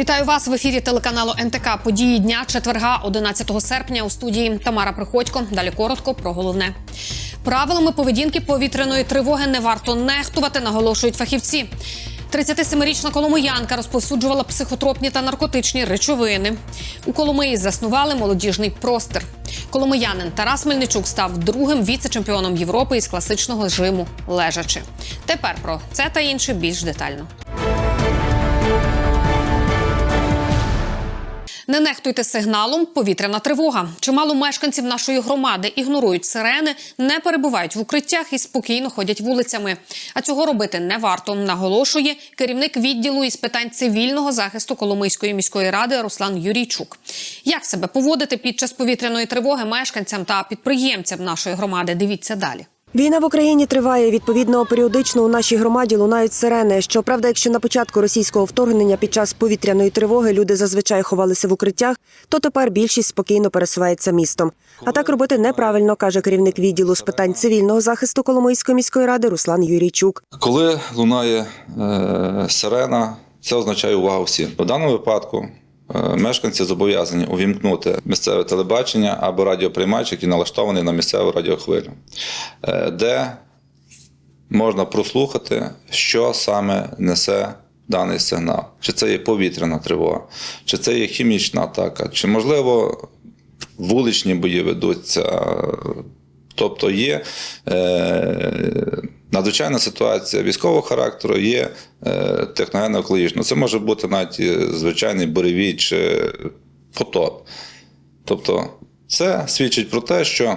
Вітаю вас в ефірі телеканалу НТК. Події дня четверга, 11 серпня. У студії Тамара Приходько. Далі коротко про головне. Правилами поведінки повітряної тривоги не варто нехтувати, наголошують фахівці. 37-річна коломиянка розповсюджувала психотропні та наркотичні речовини. У Коломиї заснували молодіжний простір. Коломиянин Тарас Мельничук став другим віце-чемпіоном Європи із класичного жиму лежачи. Тепер про це та інше більш детально. Не нехтуйте сигналом повітряна тривога. Чимало мешканців нашої громади ігнорують сирени, не перебувають в укриттях і спокійно ходять вулицями. А цього робити не варто, наголошує керівник відділу із питань цивільного захисту Коломийської міської ради Руслан Юрійчук. Як себе поводити під час повітряної тривоги мешканцям та підприємцям нашої громади? Дивіться далі. Війна в Україні триває. Відповідно, періодично у нашій громаді лунають сирени. Щоправда, якщо на початку російського вторгнення під час повітряної тривоги люди зазвичай ховалися в укриттях, то тепер більшість спокійно пересувається містом. А так робити неправильно, каже керівник відділу з питань цивільного захисту Коломийської міської ради Руслан Юрійчук. Коли лунає е, сирена, це означає увагу всім. В даному випадку мешканці зобов'язані увімкнути місцеве телебачення або радіоприймач, який налаштований на місцеву радіохвилю, е, де можна прослухати, що саме несе даний сигнал. Чи це є повітряна тривога, чи це є хімічна атака, чи можливо вуличні бої ведуться. Тобто є е, надзвичайна ситуація військового характеру, є е, техногенно-екологічна. Це може бути навіть звичайний буревій чи потоп. Тобто, це свідчить про те, що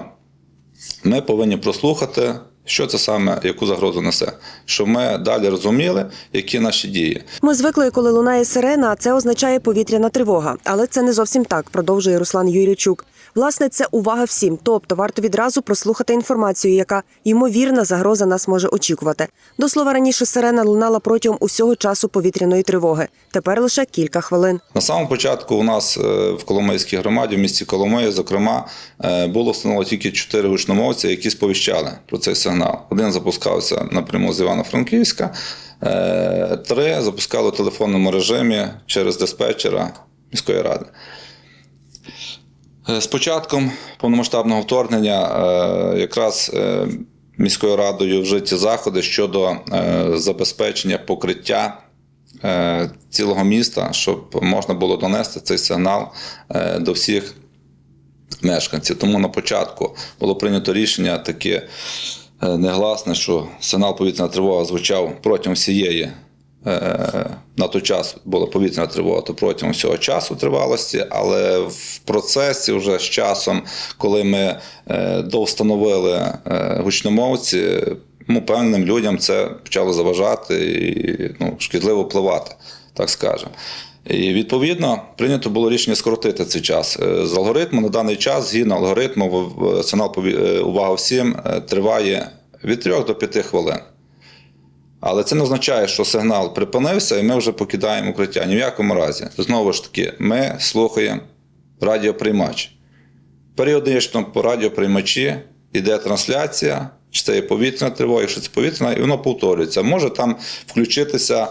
ми повинні прослухати, що це саме, яку загрозу несе, щоб ми далі розуміли, які наші дії. Ми звикли, коли лунає сирена, це означає повітряна тривога. Але це не зовсім так, продовжує Руслан Юрійчук. Власне, це увага всім. Тобто варто відразу прослухати інформацію, яка ймовірна загроза нас може очікувати. До слова раніше сирена лунала протягом усього часу повітряної тривоги. Тепер лише кілька хвилин. На самому початку у нас е, в Коломийській громаді, в місті Коломиї, зокрема, е, було встановлено тільки чотири гучномовці, які сповіщали про цей сигнал. Один запускався напряму з Івано-Франківська, е, три запускали в телефонному режимі через диспетчера міської ради. Е, З початком повномасштабного вторгнення е, якраз е, міською радою вжиті заходи щодо забезпечення покриття цілого міста, щоб можна було донести цей сигнал до всіх мешканців. Тому на початку було прийнято рішення таке негласне, що сигнал повітряна тривога звучав протягом всієї. Е, На той час була повітряна тривога, то протягом всього часу тривалості, але в процесі вже з часом, коли ми е, довстановили е, гучномовці, ну, певним людям це почало заважати і ну, шкідливо впливати, так скажемо. І відповідно прийнято було рішення скоротити цей час. З алгоритму на даний час, згідно алгоритму, сигнал увага всім триває від 3 до 5 хвилин. Але це не означає, що сигнал припинився і ми вже покидаємо укриття. Ні в якому разі. Знову ж таки, ми слухаємо радіоприймач. Періодично по радіоприймачі йде трансляція, чи це є повітряна тривога, якщо це повітряна, і воно повторюється. Може там включитися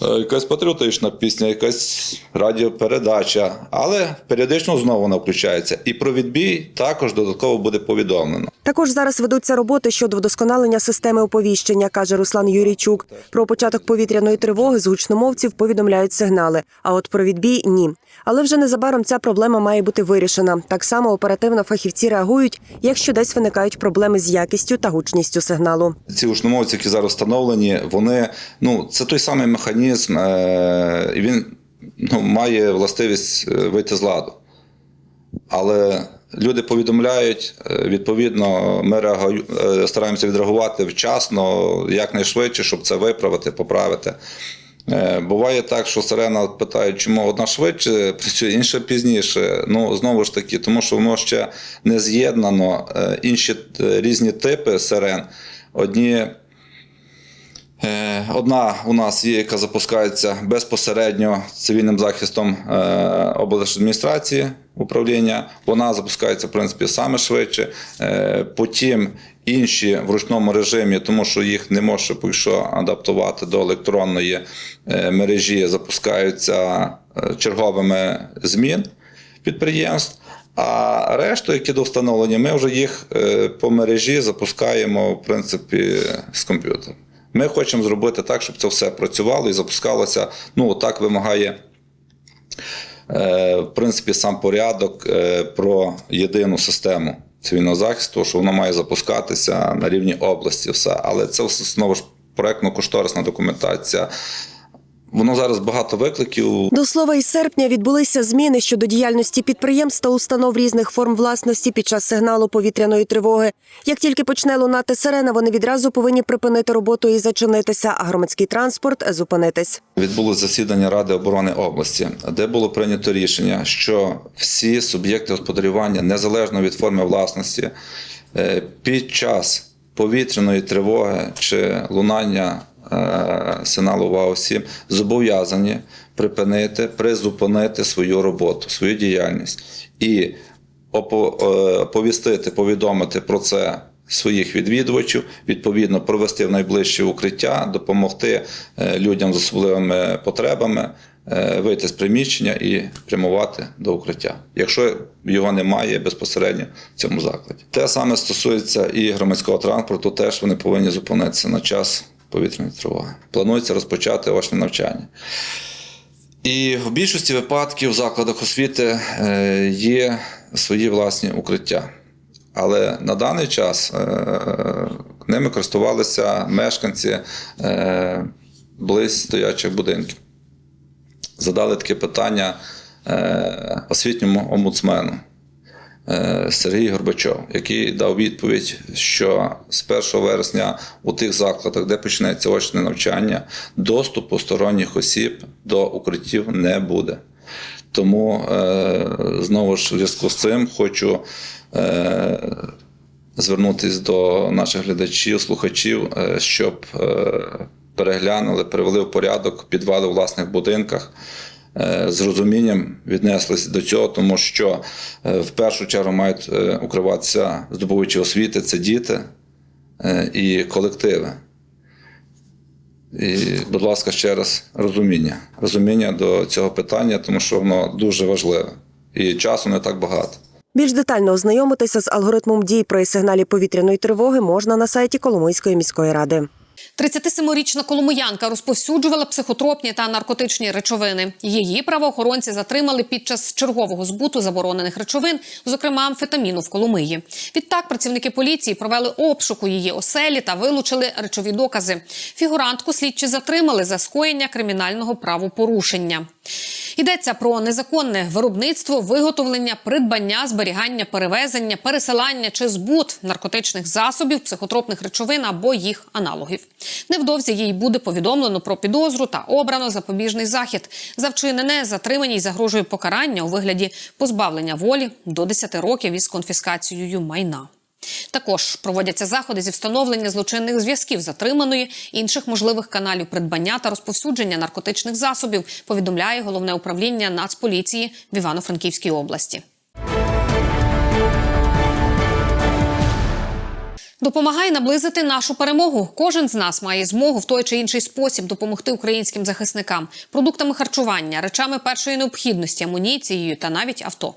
якась патріотична пісня, якась радіопередача, але періодично знову вона включається. І про відбій також додатково буде повідомлено. Також зараз ведуться роботи щодо вдосконалення системи оповіщення, каже Руслан Юрійчук. Про початок повітряної тривоги з гучномовців повідомляють сигнали. А от про відбій ні. Але вже незабаром ця проблема має бути вирішена. Так само оперативно фахівці реагують, якщо десь виникають проблеми з якістю та гучністю сигналу. Ці гучномовці, які зараз встановлені, вони ну це той самий механізм, е, і він ну, має властивість е, вийти з ладу. Але люди повідомляють, е, відповідно, ми реагую, е, стараємося відреагувати вчасно, якнайшвидше, щоб це виправити, поправити. Е, Буває так, що сирена питає, чому одна швидше працює, інша пізніше. Ну, знову ж таки, тому що воно ще не з'єднано. Е, Інші е, різні типи сирен. Одні Е, Одна у нас є, яка запускається безпосередньо цивільним захистом е, облдержадміністрації управління. Вона запускається в принципі саме швидше. Е, Потім інші в ручному режимі, тому що їх не може поки адаптувати до електронної е, мережі, запускаються е, черговими змін підприємств. А решту, які до встановлення, ми вже їх е, по мережі запускаємо в принципі з комп'ютера. Ми хочемо зробити так, щоб це все працювало і запускалося. Ну, так вимагає, е, в принципі, сам порядок е, про єдину систему цивільного захисту, що воно має запускатися на рівні області, все. Але це знову ж проєктно-кошторисна документація. Воно зараз багато викликів. До слова, із серпня відбулися зміни щодо діяльності підприємств та установ різних форм власності під час сигналу повітряної тривоги. Як тільки почне лунати сирена, вони відразу повинні припинити роботу і зачинитися, а громадський транспорт зупинитись. Відбулось засідання Ради оборони області, де було прийнято рішення, що всі суб'єкти господарювання, незалежно від форми власності, е, під час повітряної тривоги чи лунання сигналу ВАО-7 зобов'язані припинити, призупинити свою роботу, свою діяльність і е, оповістити, повідомити про це своїх відвідувачів, відповідно провести в найближче укриття, допомогти е, людям з особливими потребами е, вийти з приміщення і прямувати до укриття, якщо його немає безпосередньо в цьому закладі. Те саме стосується і громадського транспорту, теж вони повинні зупинитися на час повітряної тривоги. Планується розпочати очне навчання. І в більшості випадків в закладах освіти е, є свої власні укриття. Але на даний час е, ними користувалися мешканці е, близь стоячих будинків. Задали таке питання освітньому омбудсмену Сергій Горбачов, який дав відповідь, що з 1 вересня у тих закладах, де почнеться очне навчання, доступу сторонніх осіб до укриттів не буде. Тому е, знову ж в зв'язку з цим хочу е, звернутися до наших глядачів, слухачів, е, щоб е, переглянули, привели в порядок підвали у власних будинках. Е, З розумінням віднеслися до цього, тому що е, в першу чергу мають е, укриватися здобувачі освіти, це діти і колективи. І, будь ласка, ще раз розуміння. Розуміння до цього питання, тому що воно дуже важливе. І часу не так багато. Більш детально ознайомитися з алгоритмом дій при сигналі повітряної тривоги можна на сайті Коломийської міської ради. 37-річна коломиянка розповсюджувала психотропні та наркотичні речовини. Її правоохоронці затримали під час чергового збуту заборонених речовин, зокрема амфетаміну в Коломиї. Відтак працівники поліції провели обшук у її оселі та вилучили речові докази. Фігурантку слідчі затримали за скоєння кримінального правопорушення. Йдеться про незаконне виробництво, виготовлення, придбання, зберігання, перевезення, пересилання чи збут наркотичних засобів, психотропних речовин або їх аналогів. Невдовзі їй буде повідомлено про підозру та обрано запобіжний захід. За вчинене затриманій загрожує покарання у вигляді позбавлення волі до 10 років із конфіскацією майна. Також проводяться заходи зі встановлення злочинних зв'язків затриманої, інших можливих каналів придбання та розповсюдження наркотичних засобів. Повідомляє головне управління Нацполіції в Івано-Франківській області. Допомагай наблизити нашу перемогу. Кожен з нас має змогу в той чи інший спосіб допомогти українським захисникам продуктами харчування, речами першої необхідності, амуніцією та навіть авто.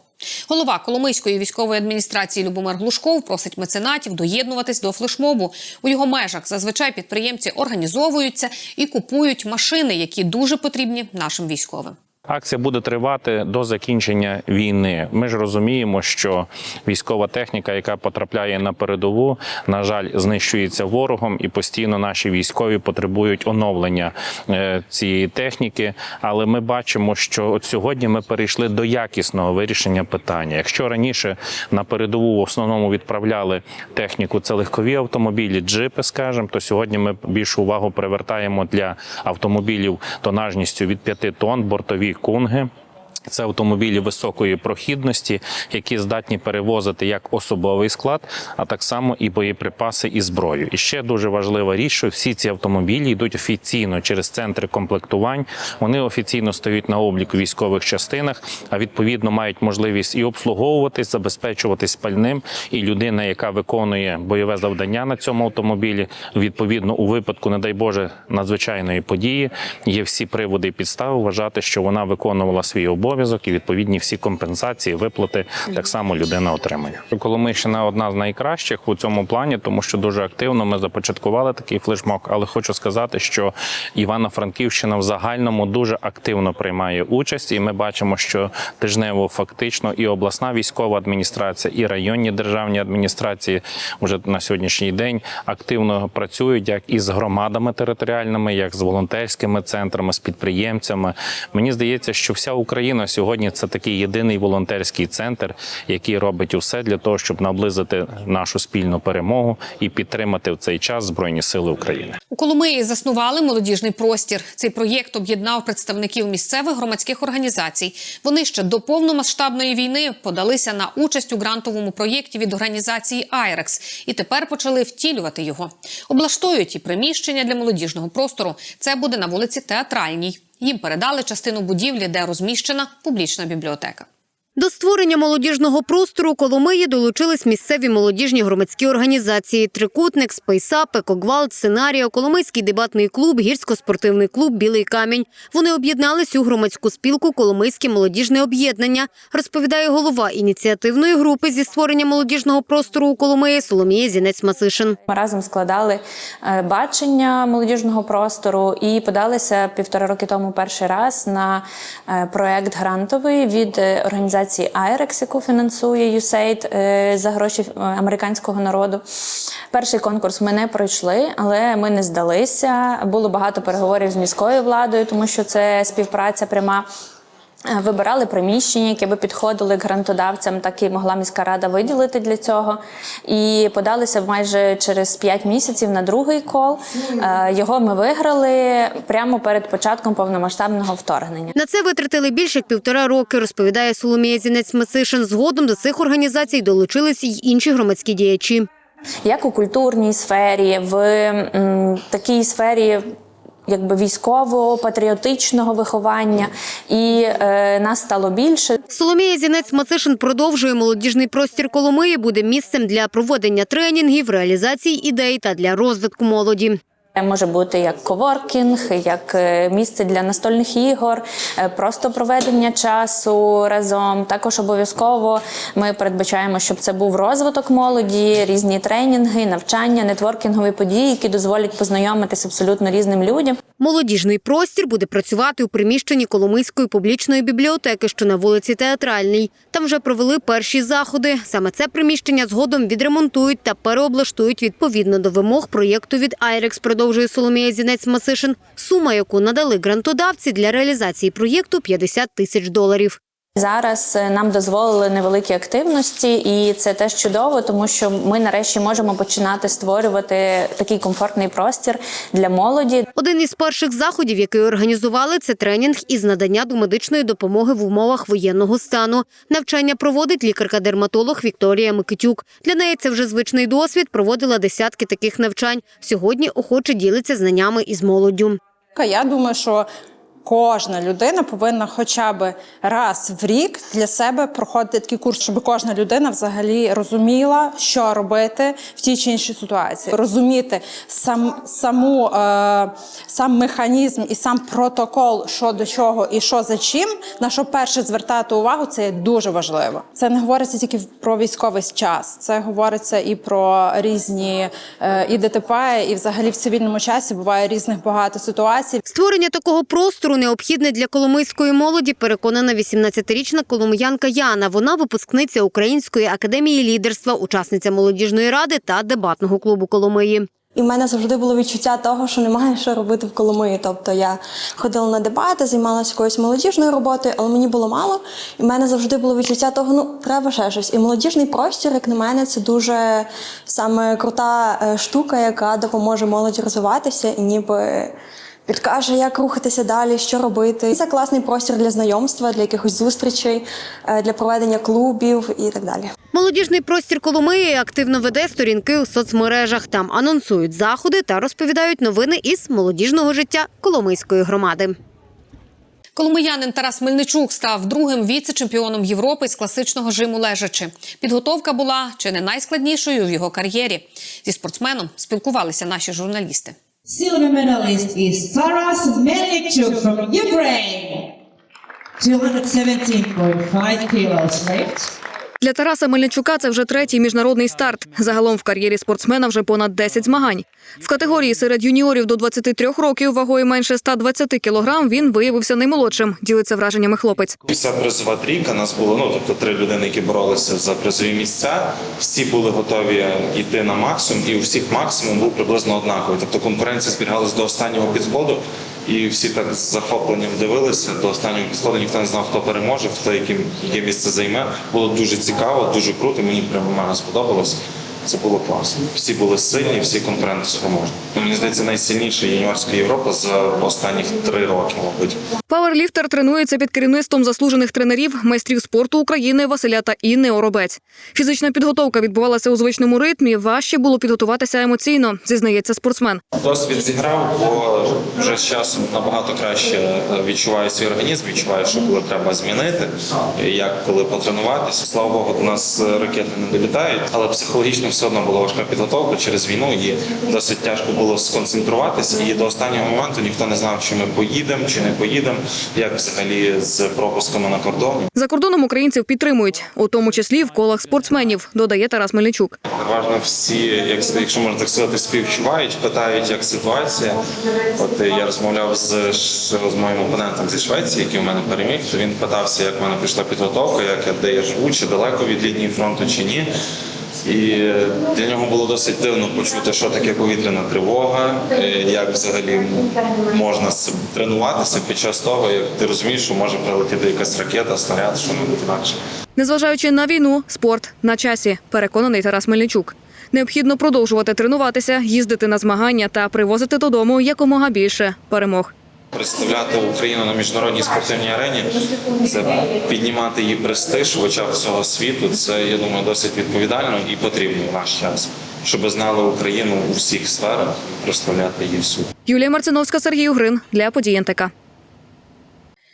Голова Коломийської військової адміністрації Любомир Глушков просить меценатів доєднуватись до флешмобу. У його межах зазвичай підприємці організовуються і купують машини, які дуже потрібні нашим військовим. Акція буде тривати до закінчення війни. Ми ж розуміємо, що військова техніка, яка потрапляє на передову, на жаль, знищується ворогом, і постійно наші військові потребують оновлення е, цієї техніки. Але ми бачимо, що от сьогодні ми перейшли до якісного вирішення питання. Якщо раніше на передову в основному відправляли техніку, це легкові автомобілі, джипи, скажімо, то сьогодні ми більшу увагу привертаємо для автомобілів тонажністю від 5 тонн, бортові कौन है? Це автомобілі високої прохідності, які здатні перевозити як особовий склад, а так само і боєприпаси і зброю. І ще дуже важлива річ, що всі ці автомобілі йдуть офіційно через центри комплектувань. Вони офіційно стають на облік у військових частинах, а відповідно мають можливість і обслуговуватись, забезпечуватись пальним. І людина, яка виконує бойове завдання на цьому автомобілі, відповідно у випадку, не дай Боже, надзвичайної події, є всі приводи і підстави вважати, що вона виконувала свій обов'язок і відповідні всі компенсації, виплати так само людина отримає. Коломийщина одна з найкращих у цьому плані, тому що дуже активно ми започаткували такий флешмоб. Але хочу сказати, що Івано-Франківщина в загальному дуже активно приймає участь, і ми бачимо, що тижнево фактично і обласна військова адміністрація, і районні державні адміністрації вже на сьогоднішній день активно працюють як із громадами територіальними, як з волонтерськими центрами, з підприємцями. Мені здається, що вся Україна сьогодні це такий єдиний волонтерський центр, який робить усе для того, щоб наблизити нашу спільну перемогу і підтримати в цей час збройні сили України. У Коломиї заснували молодіжний простір. Цей проєкт об'єднав представників місцевих громадських організацій. Вони ще до повномасштабної війни подалися на участь у грантовому проєкті від організації Айрекс і тепер почали втілювати його. Облаштують і приміщення для молодіжного простору. Це буде на вулиці Театральній. Їм передали частину будівлі, де розміщена публічна бібліотека. До створення молодіжного простору Коломиї долучились місцеві молодіжні громадські організації Трикутник, Спейсап, Екогвалт, Сценаріо, Коломийський дебатний клуб, гірсько-спортивний клуб Білий камінь. Вони об'єднались у громадську спілку Коломийське молодіжне об'єднання, розповідає голова ініціативної групи зі створення молодіжного простору у Коломиї Соломія Зінець-Масишин. Ми разом складали е, бачення молодіжного простору і подалися півтора роки тому перший раз на е, проект грантовий від е, організації IREX, яку фінансує USAID е, за гроші е, американського народу. Перший конкурс ми не пройшли, але ми не здалися. Було багато переговорів з міською владою, тому що це співпраця пряма. Е, Вибирали приміщення, які би підходили к грантодавцям, так і могла міська рада виділити для цього. І подалися майже через 5 місяців на другий кол. Е, Його ми виграли прямо перед початком повномасштабного вторгнення. На це витратили більше як півтора роки, розповідає Соломія Зінець-Масишин. Згодом до цих організацій долучились й інші громадські діячі. Як у культурній сфері, в м, такій сфері. Якби військово-патріотичного виховання, і е, нас стало більше. Соломія Зінець-Мацишин продовжує молодіжний простір Коломиї буде місцем для проведення тренінгів, реалізації ідей та для розвитку молоді. Може бути як коворкінг, як е, місце для настольних ігор, е, просто проведення часу разом. Також обов'язково ми передбачаємо, щоб це був розвиток молоді, різні тренінги, навчання, нетворкінгові події, які дозволять познайомитися абсолютно різним людям. Молодіжний простір буде працювати у приміщенні Коломийської публічної бібліотеки, що на вулиці Театральній. Там вже провели перші заходи. Саме це приміщення згодом відремонтують та переоблаштують відповідно до вимог проєкту від Айрекс, продовжує Соломія Зінець-Масишин. Сума, яку надали грантодавці для реалізації проєкту – 50 тисяч доларів. Зараз е, нам дозволили невеликі активності, і це теж чудово, тому що ми нарешті можемо починати створювати такий комфортний простір для молоді. Один із перших заходів, який організували, це тренінг із надання домедичної допомоги в умовах воєнного стану. Навчання проводить лікарка-дерматолог Вікторія Микитюк. Для неї це вже звичний досвід. Проводила десятки таких навчань. Сьогодні охоче ділиться знаннями із молоддю. Я думаю, що кожна людина повинна хоча б раз в рік для себе проходити такий курс, щоб кожна людина взагалі розуміла, що робити в тій чи іншій ситуації, розуміти сам саму е, сам механізм і сам протокол, що до чого і що за чим, на що перше звертати увагу, це є дуже важливо. Це не говориться тільки про військовий час, це говориться і про різні е, і ДТП, і взагалі в цивільному часі буває різних багато ситуацій. Створення такого простору необхідне для коломийської молоді, переконана 18-річна коломиянка Яна. Вона випускниця Української академії лідерства, учасниця молодіжної ради та дебатного клубу Коломиї. І в мене завжди було відчуття того, що немає що робити в Коломиї. Тобто я ходила на дебати, займалася якоюсь молодіжною роботою, але мені було мало. І в мене завжди було відчуття того, ну треба ще щось. І молодіжний простір, як на мене, це дуже саме крута е, штука, яка допоможе молоді розвиватися і ніби підкаже, як рухатися далі, що робити. Це класний простір для знайомства, для якихось зустрічей, е, для проведення клубів і так далі. Молодіжний простір Коломиї активно веде сторінки у соцмережах. Там анонсують заходи та розповідають новини із молодіжного життя Коломийської громади. Коломиянин Тарас Мельничук став другим віце-чемпіоном Європи з класичного жиму лежачи. Підготовка була чи не найскладнішою в його кар'єрі. Зі спортсменом спілкувалися наші журналісти. Silver medalist is Taras Melnichuk from Ukraine. 217.5 kilos lift. Для Тараса Мельничука це вже третій міжнародний старт. Загалом в кар'єрі спортсмена вже понад 10 змагань. В категорії серед юніорів до 23 років вагою менше 120 кілограм він виявився наймолодшим. Ділиться враженнями хлопець. Вся призова трійка нас було, ну тобто три людини, які боролися за призові місця. Всі були готові йти на максимум, і у всіх максимум був приблизно однаковий. Тобто конкуренція зберігалась до останнього підходу, і всі так з захопленням дивилися до останнього підходу. Ніхто не знав, хто переможе, хто яке місце займе. Було дуже цікаво, дуже круто. Мені прямо мене сподобалось. Це було класно. Всі були сильні, всі конкурентоспроможні. Ну, мені здається, найсильніша юніорська Європа за останні три роки, мабуть. Пауерліфтер тренується під керівництвом заслужених тренерів, майстрів спорту України Василя та Інни Оробець. Фізична підготовка відбувалася у звичному ритмі. Важче було підготуватися емоційно, зізнається спортсмен. Досвід зіграв, бо вже з часом набагато краще е, відчуваю свій організм, відчуваю, що коли треба змінити, як коли потренуватися. Слава Богу, до нас е, ракети не долітають, але психологічно все одно була важка підготовка через війну. І досить тяжко було сконцентруватися. І до останнього моменту ніхто не знав, чи ми поїдемо, чи не поїдемо, як взагалі з пропусками на кордоні. За кордоном українців підтримують, у тому числі в колах спортсменів, додає Тарас Мельничук. Переважно всі, як якщо можна так сказати, співчувають, питають, як ситуація. От я розмовляв з, з моїм опонентом зі Швеції, який у мене переміг. То він питався, як в мене пішла підготовка, як я де я живу, чи далеко від лінії фронту, чи ні. І для нього було досить дивно почути, що таке повітряна тривога, е, як взагалі можна тренуватися під час того, як ти розумієш, що може прилетіти якась ракета, снаряд, що небудь інакше. Незважаючи на війну, спорт на часі, переконаний Тарас Мельничук. Необхідно продовжувати тренуватися, їздити на змагання та привозити додому якомога більше перемог. Представляти Україну на міжнародній спортивній арені це піднімати її престиж в очах всього світу. Це я думаю досить відповідально і потрібно в наш час, щоб знали Україну у всіх сферах, представляти її всю. Юлія Марциновська, Сергій Угрин для події НТК.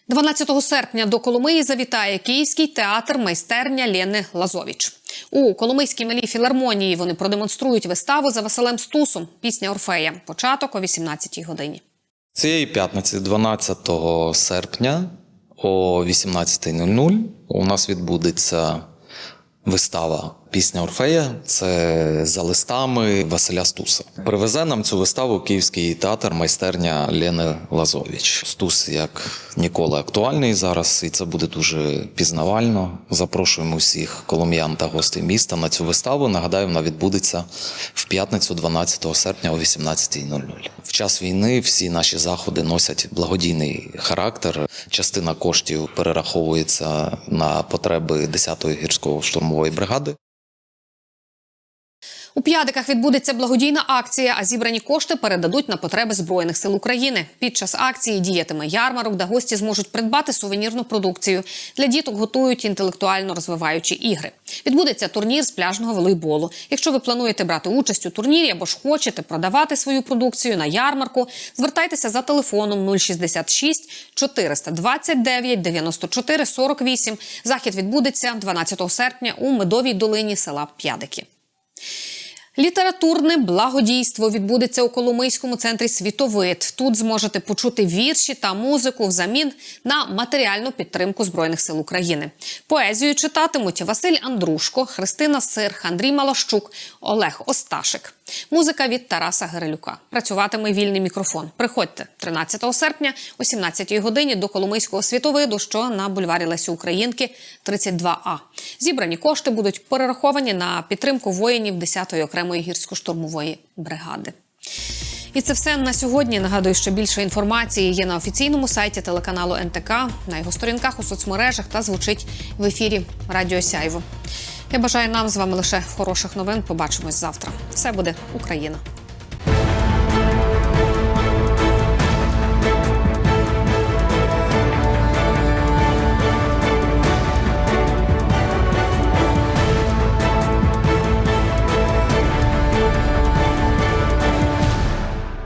12 серпня до Коломиї завітає Київський театр майстерня Лєни Лазовіч. У Коломийській малій філармонії вони продемонструють виставу за Василем Стусом. Пісня Орфея. Початок о 18-й годині. Цієї п'ятниці, 12 серпня о 18.00 у нас відбудеться вистава Пісня Орфея. Це за листами Василя Стуса. Привезе нам цю виставу Київський театр майстерня Лени Лазович. Стус як ніколи актуальний зараз, і це буде дуже пізнавально. Запрошуємо усіх колом'ян та гостей міста на цю виставу. Нагадаю, вона відбудеться в п'ятницю, 12 серпня о 18.00. В час війни всі наші заходи носять благодійний характер. Частина коштів перераховується на потреби 10-ї гірсько-штурмової бригади. У п'ядиках відбудеться благодійна акція, а зібрані кошти передадуть на потреби збройних сил України. Під час акції діятиме ярмарок, де гості зможуть придбати сувенірну продукцію. Для діток готують інтелектуально розвиваючі ігри. Відбудеться турнір з пляжного волейболу. Якщо ви плануєте брати участь у турнірі або ж хочете продавати свою продукцію на ярмарку, звертайтеся за телефоном 066 429 94 48. Захід відбудеться 12 серпня у медовій долині села П'ядики. Літературне благодійство відбудеться у Коломийському центрі Світовид. Тут зможете почути вірші та музику взамін на матеріальну підтримку збройних сил України. Поезію читатимуть Василь Андрушко, Христина Сирх, Андрій Малощук, Олег Осташик. Музика від Тараса Гирилюка. Працюватиме вільний мікрофон. Приходьте 13 серпня о 17 годині до Коломийського світовиду, що на бульварі Лесі Українки 32А. Зібрані кошти будуть перераховані на підтримку воїнів 10-ї окремої гірсько-штурмової бригади. І це все на сьогодні. Нагадую, що більше інформації є на офіційному сайті телеканалу НТК, на його сторінках у соцмережах та звучить в ефірі Радіо Сяйво. Я бажаю нам з вами лише хороших новин. Побачимось завтра. Все буде Україна.